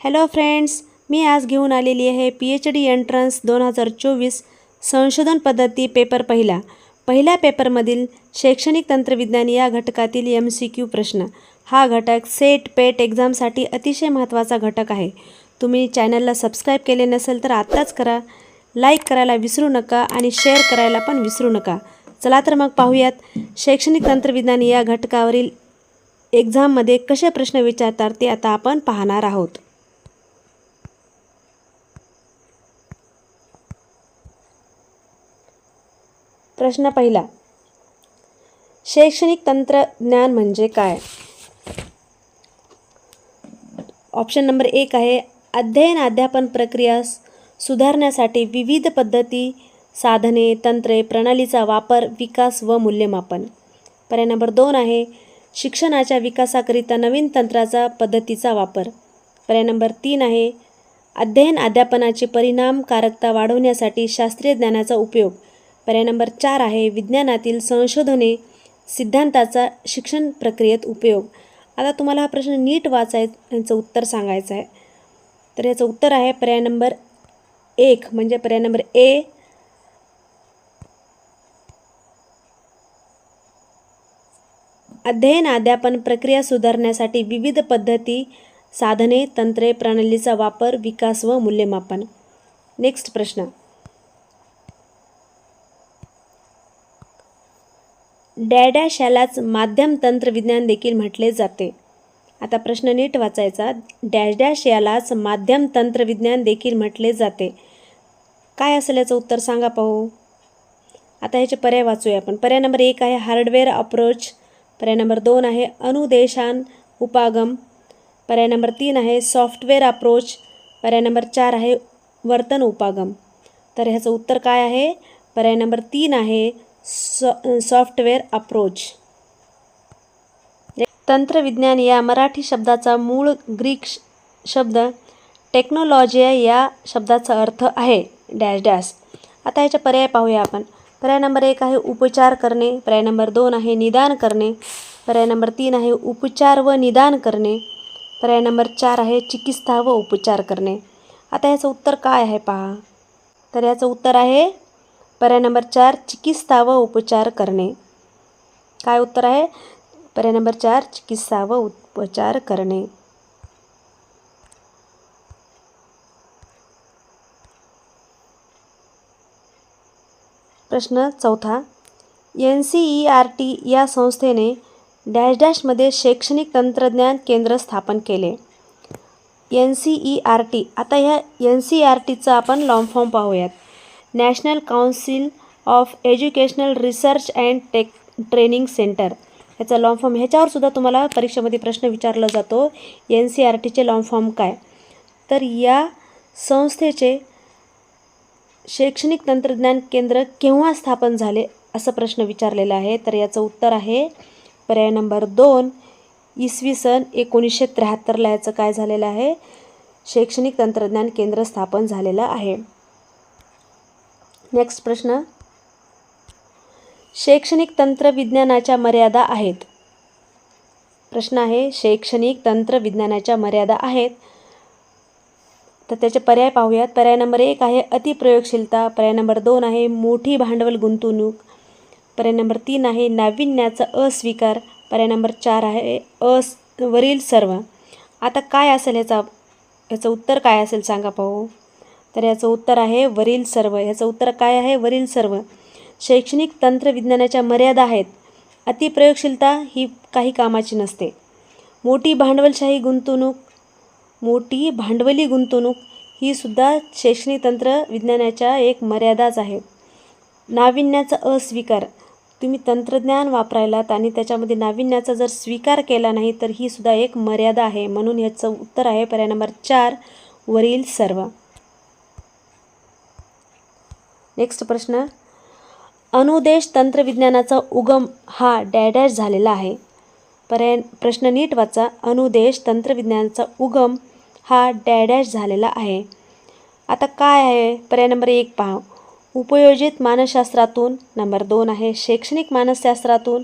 Hello friends मी आज घेऊन आलेली आहे पी एच डी एंट्रन्स दोन हजार चोवीस संशोधन पद्धती पेपर पहिला. पहिल्या पेपरमधील शैक्षणिक तंत्रविज्ञान या घटकातील एम सी क्यू प्रश्न. हा घटक सेट पेट एक्झामसाठी अतिशय महत्त्वाचा घटक आहे. तुम्ही चॅनलला सबस्क्राईब केले नसेल तर आत्ताच करा. लाईक करायला विसरू नका आणि शेअर करायला पण विसरू नका. चला तर मग पाहूयात शैक्षणिक तंत्रविज्ञान या घटकावरील एक्झाममध्ये कसे प्रश्न विचारतात ते आता आपण पाहणार आहोत. प्रश्न पहिला. शैक्षणिक तंत्रज्ञान म्हणजे काय? ऑप्शन नंबर एक आहे अध्ययन अध्यापन प्रक्रिया सुधारण्यासाठी विविध पद्धती साधने तंत्रे प्रणालीचा वापर विकास व मूल्यमापन. पर्याय नंबर दोन आहे शिक्षणाच्या विकासाकरिता नवीन तंत्राचा पद्धतीचा वापर. पर्याय नंबर तीन आहे अध्ययन अध्यापनाची परिणामकारकता वाढवण्यासाठी शास्त्रीय ज्ञानाचा उपयोग. पर्याय नंबर चार आहे विज्ञानातील संशोधने सिद्धांताचा शिक्षण प्रक्रियेत उपयोग. आता तुम्हाला हा प्रश्न नीट वाचाय याचं उत्तर सांगायचं आहे. तर याचं उत्तर आहे पर्याय नंबर एक म्हणजे पर्याय नंबर ए. अध्ययन अध्यापन प्रक्रिया सुधारण्यासाठी विविध पद्धती साधने तंत्रे प्रणालीचा वापर विकास व मूल्यमापन. नेक्स्ट प्रश्न. डॅडॅश यालाच माध्यम तंत्रविज्ञान देखील म्हटले जाते. आता प्रश्न नीट वाचायचा. डॅश डॅश यालाच माध्यम तंत्रविज्ञान देखील म्हटले जाते. काय असेल याचं उत्तर सांगा पाहू. आता ह्याचे पर्याय वाचूया आपण. पर्याय नंबर एक आहे हार्डवेअर अप्रोच. पर्याय नंबर दोन आहे अनुदेशान उपागम. पर्याय नंबर तीन आहे सॉफ्टवेअर अप्रोच. पर्याय नंबर चार आहे वर्तन उपागम. तर ह्याचं उत्तर काय आहे? पर्याय नंबर तीन आहे सॉ सॉफ्टवेअर अप्रोच तंत्रविज्ञान या मराठी शब्दाचा मूळ ग्रीक श- शब्द टेक्नॉलॉजिया या शब्दाचा अर्थ आहे. Dash dash. आता ह्याचे पर्याय पाहूया आपण. पर्याय नंबर एक आहे उपचार करणे. पर्याय नंबर दोन आहे निदान करणे. पर्याय नंबर तीन आहे उपचार व निदान करणे. पर्याय नंबर चार आहे चिकित्सा व उपचार करणे. आता याचं उत्तर काय आहे पहा. तर याचं उत्तर आहे पर्याय नंबर चार चिकित्सा व उपचार करणे. काय उत्तर आहे? पर्याय नंबर चार चिकित्सा व उपचार करणे. प्रश्न चौथा. N C E R T या संस्थेने डॅश डॅशमध्ये शैक्षणिक तंत्रज्ञान केंद्र स्थापन केले. N C E R T. आता ह्या एन सी आर टीचा आपण लॉन्ग फॉर्म पाहूयात. National Council of Educational Research and tech training centre. ह्याचा लॉन्ग फॉर्म ह्याच्यावर सुद्धा तुम्हाला परीक्षेमध्ये प्रश्न विचारला जातो एन सी आर टीचे लॉन्ग फॉर्म काय? तर या संस्थेचे शैक्षणिक तंत्रज्ञान केंद्र केव्हा स्थापन झाले असं प्रश्न विचारलेला आहे. तर याचं उत्तर आहे पर्याय नंबर दोन इसवी सन एकोणीसशे त्र्याहत्तरला याचं काय झालेलं आहे? शैक्षणिक तंत्रज्ञान केंद्र स्थापन झालेलं आहे. नेक्स्ट प्रश्न. शैक्षणिक तंत्रविज्ञानाच्या मर्यादा आहेत. प्रश्न आहे शैक्षणिक तंत्रविज्ञानाच्या मर्यादा आहेत. तर त्याचे पर्याय पाहूयात. पर्याय नंबर एक आहे अतिप्रयोगशीलता. पर्याय नंबर दोन आहे मोठी भांडवल गुंतवणूक. पर्याय नंबर तीन आहे नाविन्याचा अस्वीकार. पर्याय नंबर चार आहे अस वरील सर्व. आता काय असेल ह्याचा याचं उत्तर काय असेल सांगा पाहू. तर याचं उत्तर आहे वरील सर्व. ह्याचं उत्तर काय आहे? वरील सर्व. शैक्षणिक तंत्रविज्ञानाच्या मर्यादा आहेत. अतिप्रयोगशीलता ही काही कामाची नसते. मोठी भांडवलशाही गुंतवणूक मोठी भांडवली गुंतवणूक ही सुद्धा शैक्षणिक तंत्रविज्ञानाच्या एक मर्यादाच आहे. नाविन्याचा अस्वीकार. तुम्ही तंत्रज्ञान वापरायलात आणि त्याच्यामध्ये नाविन्याचा जर स्वीकार केला नाही तर ही सुद्धा एक मर्यादा आहे. म्हणून याचं उत्तर आहे पर्याय नंबर चार वरील सर्व. नेक्स्ट प्रश्न. अनुदेश तंत्रविज्ञानाचा उगम हा डॅडॅश झालेला आहे. पर्याय प्रश्न नीट वाचा. अनुदेश तंत्रविज्ञानाचा उगम हा डॅडॅश झालेला आहे. आता काय आहे? पर्याय नंबर एक पहा. उपयोजित मानसशास्त्रातून नंबर दोन आहे. शैक्षणिक मानसशास्त्रातून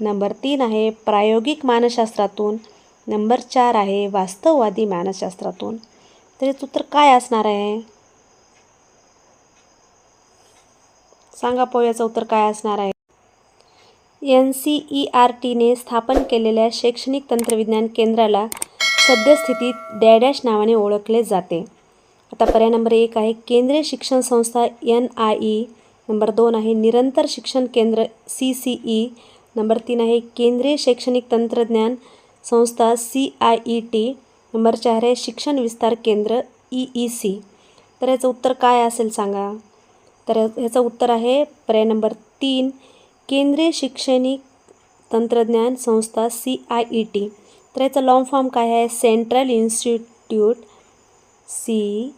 नंबर तीन आहे. प्रायोगिक मानसशास्त्रातून नंबर चार आहे. वास्तववादी मानसशास्त्रातून. तर याचं उत्तर काय असणार आहे? सांगा पाहू याचं उत्तर काय असणार आहे. एन सी ई आर टीने स्थापन केलेल्या शैक्षणिक तंत्रविज्ञान केंद्राला सद्यस्थितीत डॅडॅश नावाने ओळखले जाते. आता पर्याय नंबर एक आहे केंद्रीय शिक्षण संस्था एन आय ई नंबर दोन आहे निरंतर शिक्षण केंद्र सी सी ई नंबर तीन आहे केंद्रीय शैक्षणिक तंत्रज्ञान संस्था C I E T number चार आहे शिक्षण विस्तार केंद्र ई ई सी. तर याचं उत्तर काय असेल सांगा. तर ह्याचं उत्तर आहे पर्याय नंबर तीन केंद्रीय शैक्षणिक तंत्रज्ञान संस्था सी आय ई टी. तर याचा लॉंग फॉर्म काय आहे? Central Institute C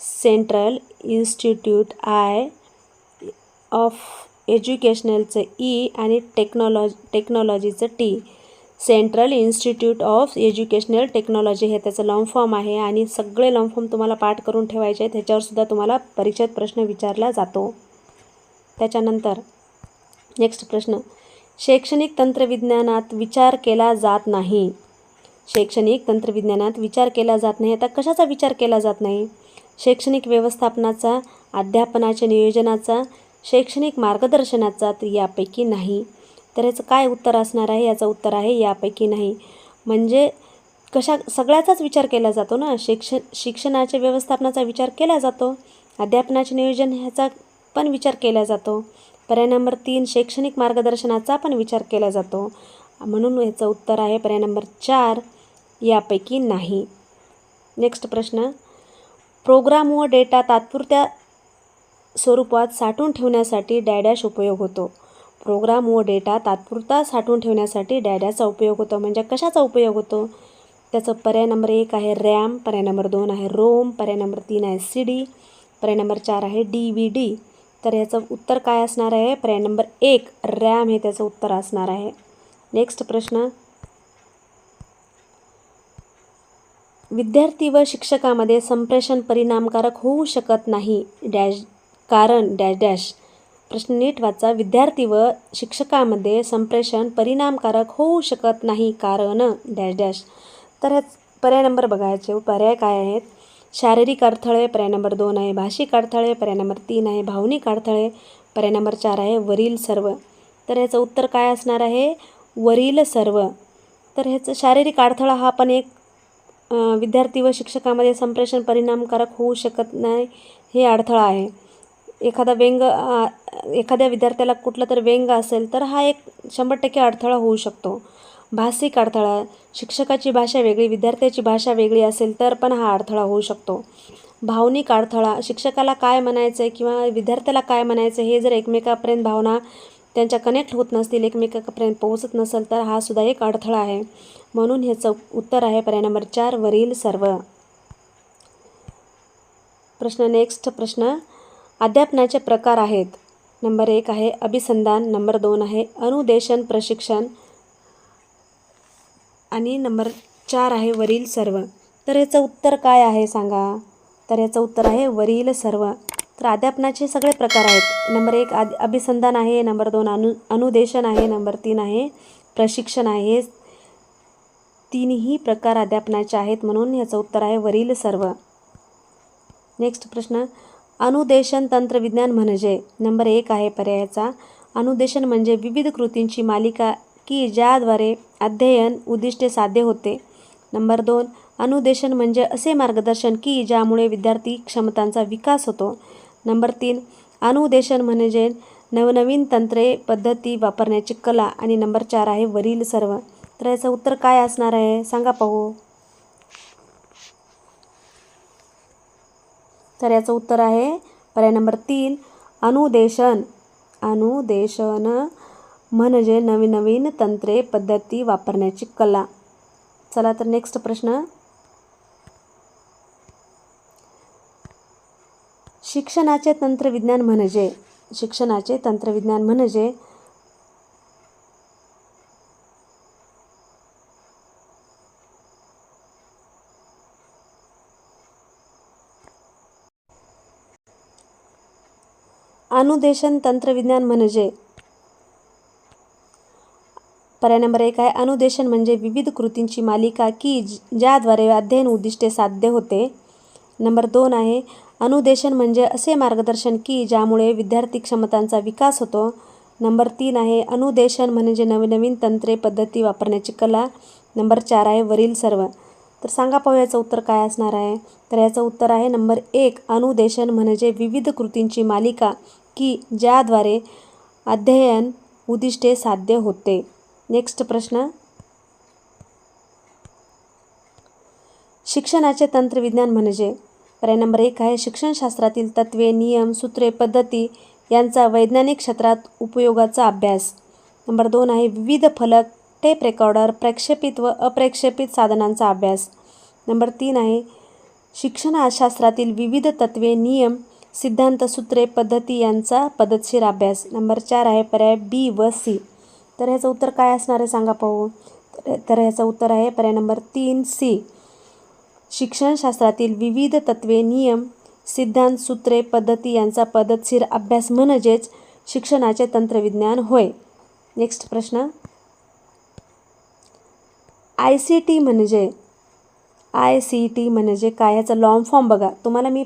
Central Institute I of एज्युकेशनलचं E आणि टेक्नॉलॉजी टेक्नॉलॉजीचं T Central Institute of Educational Technology हे त्याचं लॉन्ग फॉर्म आहे आणि सगळे लॉन्ग फॉर्म तुम्हाला पाठ करून ठेवायचे आहेत. ह्याच्यावरसुद्धा तुम्हाला परीक्षेत प्रश्न विचारला जातो. त्याच्यानंतर नेक्स्ट प्रश्न. शैक्षणिक तंत्रविज्ञानात विचार केला जात नाही. शैक्षणिक तंत्रविज्ञानात विचार केला जात नाही. आता कशाचा विचार केला जात नाही? शैक्षणिक व्यवस्थापनाचा अध्यापनाच्या नियोजनाचा शैक्षणिक मार्गदर्शनाचा तर यापैकी नाही. तर याचं काय उत्तर असणार आहे याचं उत्तर आहे यापैकी नाही. म्हणजे कशा सगळ्याचाच विचार केला जातो ना? शिक्षण शिक्षणाच्या व्यवस्थापनाचा विचार केला जातो. अध्यापनाचे नियोजन ह्याचा पण विचार केला जातो. पर्याय नंबर तीन शैक्षणिक मार्गदर्शनाचा पण विचार केला जातो. म्हणून याचं उत्तर आहे पर्याय नंबर चार यापैकी नाही. नेक्स्ट प्रश्न. प्रोग्राम व डेटा तात्पुरत्या स्वरूपात साठवून ठेवण्यासाठी डॅडॅश उपयोग होतो. प्रोग्राम व डेटा तात्पुरता साठवून ठेवण्यासाठी डॅडॅचा उपयोग होतो. म्हणजे कशाचा उपयोग होतो? त्याचं पर्याय नंबर एक आहे रॅम पर्याय नंबर दोन आहे रोम पर्याय नंबर तीन आहे सी डी पर्याय नंबर चार आहे डी व्ही डी तर ह्याचं उत्तर काय असणार आहे? पर्याय नंबर एक रॅम हे त्याचं उत्तर असणार आहे. नेक्स्ट प्रश्न. विद्यार्थी व शिक्षकामध्ये संप्रेषण परिणामकारक होऊ शकत नाही डॅश कारण डॅश डॅश. प्रश्न नीट वाचा विद्यार्थी व शिक्षकामध्ये संप्रेषण परिणामकारक होऊ शकत नाही कारण डॅश डॅश. तर पर्याय नंबर बघायचे. पर्याय काय आहेत? शारीरिक अडथळे पर्याय नंबर दोन आहे. भाषिक अडथळे पर्याय नंबर तीन आहे. भावनिक अडथळे पर्याय नंबर चार आहे. वरील सर्व. तर ह्याचं उत्तर काय असणार आहे? वरील सर्व. तर ह्याचं शारीरिक अडथळा हा पण एक विद्यार्थी व शिक्षकामध्ये संप्रेषण परिणामकारक होऊ शकत नाही हे अडथळा आहे. एखादा व्यंग एखाद्या विद्यार्थ्याला कुठलं तर व्यंग असेल तर हा एक शंभर टक्के अडथळा होऊ शकतो. भाषिक अडथळा शिक्षकाची भाषा वेगळी विद्यार्थ्याची भाषा वेगळी असेल तर पण हा अडथळा होऊ शकतो. भावनिक अडथळा शिक्षकाला काय म्हणायचं आहे किंवा विद्यार्थ्याला काय म्हणायचं हे जर एकमेकापर्यंत भावना त्यांच्या कनेक्ट होत नसतील एकमेकापर्यंत पोहोचत नसेल तर हा सुद्धा एक अडथळा आहे. म्हणून ह्याचं उत्तर आहे पर्याय नंबर चार वरील सर्व. प्रश्न नेक्स्ट प्रश्न. अध्यापनाचे प्रकार आहेत. नंबर एक आहे अभिसंधान. नंबर दोन आहे अनुदेशन प्रशिक्षण. आणि नंबर चार आहे वरील सर्व. तर याचं उत्तर काय आहे सांगा? तर याचं उत्तर आहे वरील सर्व. तर अध्यापनाचे सगळे प्रकार आहेत. नंबर एक आद अभिसंधान आहे. नंबर दोन अनु अनुदेशन आहे. नंबर तीन आहे प्रशिक्षण आहे. तीनही प्रकार अध्यापनाचे आहेत म्हणून याचं उत्तर आहे वरील सर्व. नेक्स्ट प्रश्न. अनुदेशन तंत्रविज्ञान म्हणजे नंबर एक आहे पर्यायाचा. अनुदेशन म्हणजे विविध कृतींची मालिका की ज्याद्वारे अध्ययन उद्दिष्टे साध्य होते. नंबर दोन अनुदेशन म्हणजे असे मार्गदर्शन की ज्यामुळे विद्यार्थी क्षमतांचा विकास होतो. नंबर तीन अनुदेशन म्हणजे नवनवीन तंत्रे पद्धती वापरण्याची कला. आणि नंबर चार आहे वरील सर्व. तर याचं उत्तर काय असणार आहे? सांगा पाहू. तर याचं उत्तर आहे पर्याय नंबर तीन अनुदेशन. अनुदेशन म्हणजे नवीन नवीन तंत्रे पद्धती वापरण्याची कला. चला तर नेक्स्ट प्रश्न. शिक्षणाचे तंत्रविज्ञान म्हणजे शिक्षणाचे तंत्रविज्ञान म्हणजे अनुदेशन तंत्रविज्ञान म्हणजे? पर्याय नंबर एक आहे अनुदेशन म्हणजे विविध कृतींची मालिका की ज्याद्वारे अध्ययन उद्दिष्टे साध्य होते. नंबर दोन आहे अनुदेशन म्हणजे असे मार्गदर्शन की ज्यामुळे विद्यार्थी क्षमतांचा विकास होतो. नंबर तीन आहे अनुदेशन म्हणजे नवनवीन तंत्रे पद्धती वापरण्याची कला. नंबर चार आहे वरील सर्व. तर सांगा पाहू याचं उत्तर काय असणार आहे? तर याचं उत्तर आहे नंबर एक अनुदेशन म्हणजे विविध कृतींची मालिका की ज्याद्वारे अध्ययन उद्दिष्टे साध्य होते. नेक्स्ट प्रश्न. शिक्षणाचे तंत्रविज्ञान म्हणजे? पर्याय नंबर एक आहे शिक्षणशास्त्रातील तत्त्वे नियम सूत्रे पद्धती यांचा वैज्ञानिक क्षेत्रात उपयोगाचा अभ्यास. नंबर दोन आहे विविध फलक टेप रेकॉर्डर प्रक्षेपित व अप्रक्षेपित साधनांचा अभ्यास. नंबर तीन आहे शिक्षणशास्त्रातील विविध तत्त्वे नियम सिद्धांत सूत्रे पद्धती यांचा पद्धतशीर अभ्यास. नंबर चार आहे पर्याय बी व सी तर ह्याचं उत्तर काय असणार आहे सांगा पाहू. तर- ह्याचं उत्तर आहे पर्याय नंबर तीन सी शिक्षणशास्त्रातील विविध तत्त्वे नियम सिद्धांत सूत्रे पद्धती यांचा पद्धतशीर अभ्यास म्हणजेच शिक्षणाचे तंत्रविज्ञान होय. नेक्स्ट प्रश्न. आय सी टी म्हणजे आय सी टी म्हणजे काय? याचा लॉन्ग फॉर्म बघा. तुम्हाला मी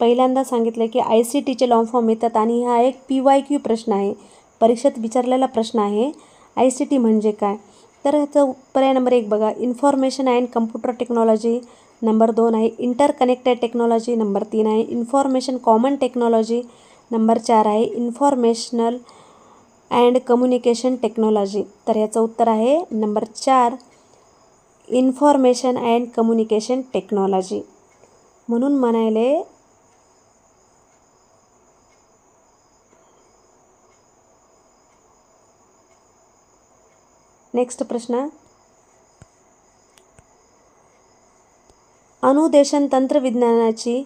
पहिल्यांदा सांगितलं की आय सी टीचे लॉन्ग फॉर्म येतात आणि हा एक पी वाय क्यू प्रश्न आहे. परीक्षेत विचारलेला प्रश्न आहे. आय सी टी म्हणजे काय? तर ह्याचं पर्याय नंबर एक बघा. Information and computer technology number दोन आहे. इंटरकनेक्टेड टेक्नॉलॉजी नंबर तीन आहे. इन्फॉर्मेशन कॉमन टेक्नॉलॉजी नंबर चार आहे. इन्फॉर्मेशनल अँड कम्युनिकेशन टेक्नॉलॉजी तर ह्याचं उत्तर आहे नंबर चार. Information and communication technology. म्हणून म्हणायले नेक्स्ट प्रश्न. अनुदेशन तंत्रविज्ञानाची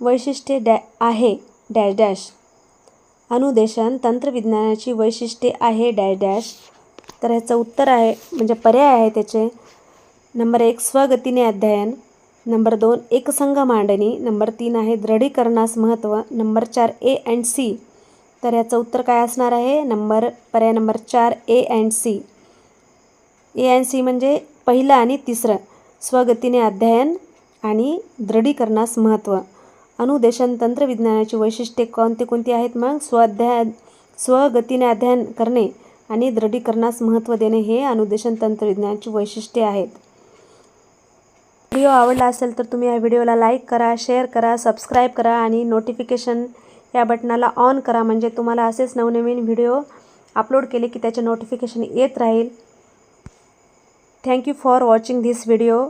वैशिष्ट्ये डॅ आहे डॅश डॅश. अनुदेशन तंत्रविज्ञानाची वैशिष्ट्ये आहे डॅश डॅश. तर ह्याचं उत्तर आहे म्हणजे पर्याय आहे त्याचे. नंबर एक स्वगतीने अध्ययन. नंबर दोन एकसंघ मांडणी. नंबर तीन आहे दृढीकरणास महत्त्व. नंबर चार ए अँड सी. तर याचं उत्तर काय असणार आहे? नंबर पर्याय नंबर चार A and C. A and C म्हणजे पहिलं आणि तिसरं. स्वगतीने अध्ययन आणि दृढीकरणास महत्त्व. अनुदेशन तंत्रविज्ञानाची वैशिष्ट्ये कोणती कोणती आहेत मग? स्वाध्याय स्वगतीने अध्ययन करणे. आणि दृढीकरणास महत्त्व देणे हे अनुदेशन तंत्रज्ञानाची वैशिष्ट्ये आहेत. व्हिडिओ आवडला असेल तर तुम्ही या व्हिडिओला लाईक करा शेअर करा सबस्क्राईब करा आणि नोटिफिकेशन या बटनाला ऑन करा. म्हणजे तुम्हाला असेच नवनवीन व्हिडिओ अपलोड केले की त्याचे नोटिफिकेशन येत राहील. Thank you for watching this video.